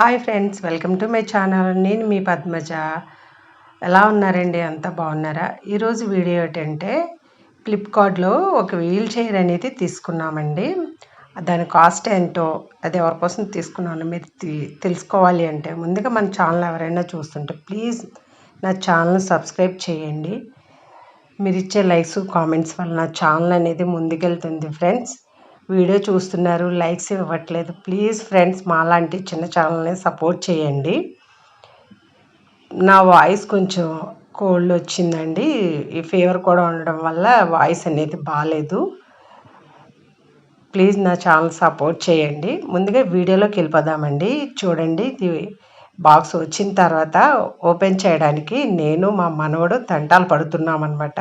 Hi friends welcome to my channel. నేను మీ పద్మజ. ఎలా ఉన్నారండి? అంతా బాగున్నారా? ఈరోజు వీడియో ఏంటంటే ఫ్లిప్కార్ట్లో ఒక వీల్ చైర్ అనేది తీసుకున్నామండి. దాని కాస్ట్ ఏంటో అది ఎవరి కోసం తీసుకున్నాను మీరు తెలుసుకోవాలి అంటే ముందుగా మన ఛానల్ ఎవరైనా చూస్తుంటే ప్లీజ్ నా ఛానల్ సబ్స్క్రైబ్ చేయండి. మీరు ఇచ్చే లైక్స్ కామెంట్స్ వల్ల నా ఛానల్ అనేది ముందుకెళ్తుంది ఫ్రెండ్స్ వీడియో చూస్తున్నారు లైక్స్ ఇవ్వట్లేదు. ప్లీజ్ ఫ్రెండ్స్ మాలాంటి చిన్న ఛానల్ని సపోర్ట్ చేయండి. నా వాయిస్ కొంచెం కోల్డ్ వచ్చిందండి. ఈ ఫీవర్ కూడా ఉండడం వల్ల వాయిస్ అనేది బాగాలేదు ప్లీజ్ నా ఛానల్ సపోర్ట్ చేయండి. ముందుగా వీడియోలోకి వెళ్ళిపోదామండి. చూడండి ఇది బాక్స్ వచ్చిన తర్వాత ఓపెన్ చేయడానికి నేను మా మనవడు తంటాలు పడుతున్నామన్నమాట.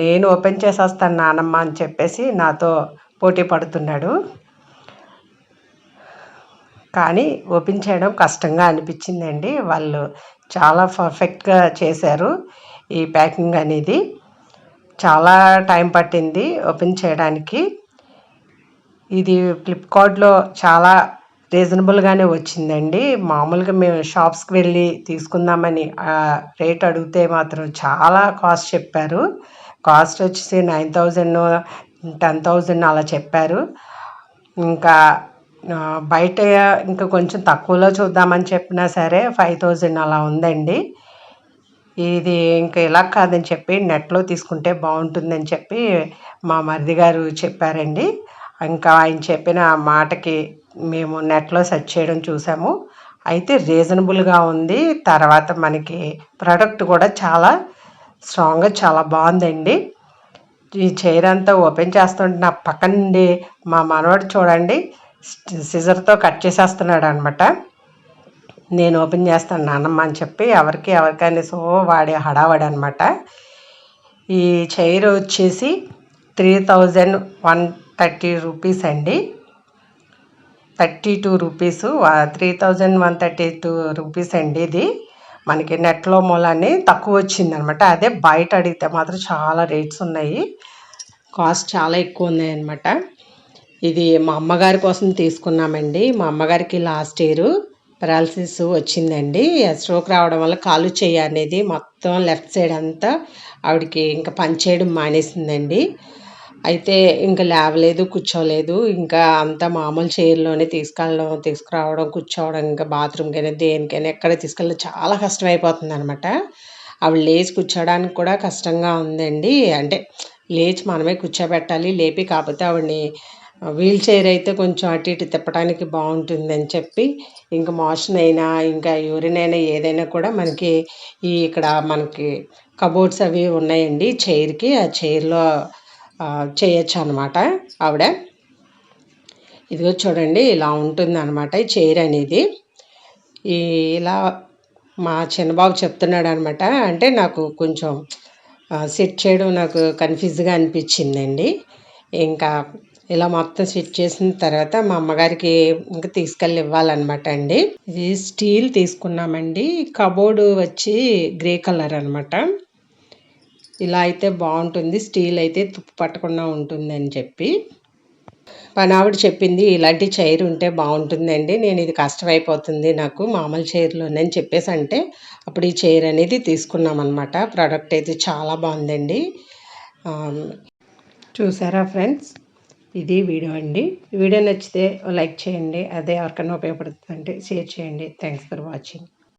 నేను ఓపెన్ చేసేస్తాను నానమ్మ అని చెప్పేసి నాతో పోటీ పడుతున్నాడు. కానీ ఓపెన్ చేయడం కష్టంగా అనిపించిందండి. వాళ్ళు చాలా పర్ఫెక్ట్గా చేశారు ఈ ప్యాకింగ్ అనేది. చాలా టైం పట్టింది ఓపెన్ చేయడానికి. ఇది ఫ్లిప్కార్ట్లో చాలా రీజనబుల్గానే వచ్చిందండి. మామూలుగా మేము షాప్స్కి వెళ్ళి తీసుకుందామని రేట్ అడిగితే మాత్రం చాలా కాస్ట్ చెప్పారు. కాస్ట్ వచ్చేసి నైన్ థౌజండ్ టెన్ థౌజండ్ అలా చెప్పారు. ఇంకా బయట ఇంకా కొంచెం తక్కువలో చూద్దామని చెప్పినా సరే ఫైవ్ థౌజండ్ అలా ఉందండి. ఇది ఇంకా ఇలా కాదని చెప్పి నెట్లో తీసుకుంటే బాగుంటుందని చెప్పి మా మరిది గారు చెప్పారండి. ఇంకా ఆయన చెప్పిన మాటకి మేము నెట్లో సెర్చ్ చేయడం చూసాము. అయితే రీజనబుల్గా ఉంది. తర్వాత మనకి ప్రోడక్ట్ కూడా చాలా స్ట్రాంగ్గా చాలా బాగుందండి. ఈ చైర్ అంతా ఓపెన్ చేస్తుంటే నా పక్క నుండి మా మనవాడు చూడండి సిజర్తో కట్ చేసేస్తున్నాడు అనమాట నేను ఓపెన్ చేస్తాను నాన్నమ్మ అని చెప్పి ఎవరికి ఎవరికైనా సో వాడే హడావాడు అనమాట ఈ చైర్ వచ్చేసి three thousand one thirty rupees అండి. Thirty two rupees three thousand one thirty two rupees అండి ఇది. మనకి నెట్లో మూలాన్ని తక్కువ వచ్చింది అనమాట అదే బయట అడిగితే మాత్రం చాలా రేట్స్ ఉన్నాయి. కాస్ట్ చాలా ఎక్కువ ఉన్నాయి అనమాట ఇది మా అమ్మగారి కోసం తీసుకున్నామండి. మా అమ్మగారికి లాస్ట్ ఇయర్ పెరాలసిస్ వచ్చిందండి. స్ట్రోక్ రావడం వల్ల కాలు చేయ అనేది మొత్తం లెఫ్ట్ సైడ్ అంతా ఆవిడకి ఇంకా పనిచేయడం మానేసిందండి. అయితే ఇంకా లేవలేదు కూర్చోలేదు. ఇంకా అంతా మామూలు చైర్లోనే తీసుకెళ్ళడం తీసుకురావడం కూర్చోవడం ఇంకా బాత్రూమ్కైనా దేనికైనా ఎక్కడ తీసుకెళ్ళడం చాలా కష్టం అయిపోతుంది అనమాట ఆవిడ లేచి కూర్చోడానికి కూడా కష్టంగా ఉందండి. అంటే లేచి మనమే కూర్చోబెట్టాలి లేపి కాకపోతే ఆవిడని వీల్ చైర్ అయితే కొంచెం అటు ఇటు తిప్పడానికి బాగుంటుందని చెప్పి ఇంకా మోషన్ అయినా ఇంకా యూరిన్ అయినా ఏదైనా కూడా మనకి ఈ ఇక్కడ మనకి కబోర్డ్స్ అవి ఉన్నాయండి చైర్కి. ఆ చైర్లో చేయొచ్చు అనమాట ఆవిడ. ఇదిగో చూడండి ఇలా ఉంటుంది అనమాట ఈ చైర్ అనేది. ఈ ఇలా మా చిన్నబాబు చెప్తున్నాడు అనమాట అంటే నాకు కొంచెం సెట్ చేయడం నాకు కన్ఫ్యూజ్గా అనిపించిందండి. ఇంకా ఇలా మొత్తం సెట్ చేసిన తర్వాత మా అమ్మగారికి ఇంకా తీసుకెళ్ళి ఇవ్వాలన్నమాట అండి. ఇది స్టీల్ తీసుకున్నామండి. కబోర్డు వచ్చి గ్రే కలర్ అనమాట. ఇలా అయితే బాగుంటుంది. స్టీల్ అయితే తుప్పు పట్టకుండా ఉంటుందని చెప్పి. పనావిడ చెప్పింది ఇలాంటి చైర్ ఉంటే బాగుంటుందండి. నేను ఇది కష్టమైపోతుంది నాకు మామూలు చైర్లోనే చెప్పేసి అంటే అప్పుడు ఈ చైర్ అనేది తీసుకున్నాం అనమాట ప్రోడక్ట్ అయితే చాలా బాగుందండి. చూసారా ఫ్రెండ్స్? ఇది వీడియో అండి. వీడియో నచ్చితే లైక్ చేయండి. అదే ఎవరికైనా ఉపయోగపడుతుందంటే షేర్ చేయండి. Thanks for watching.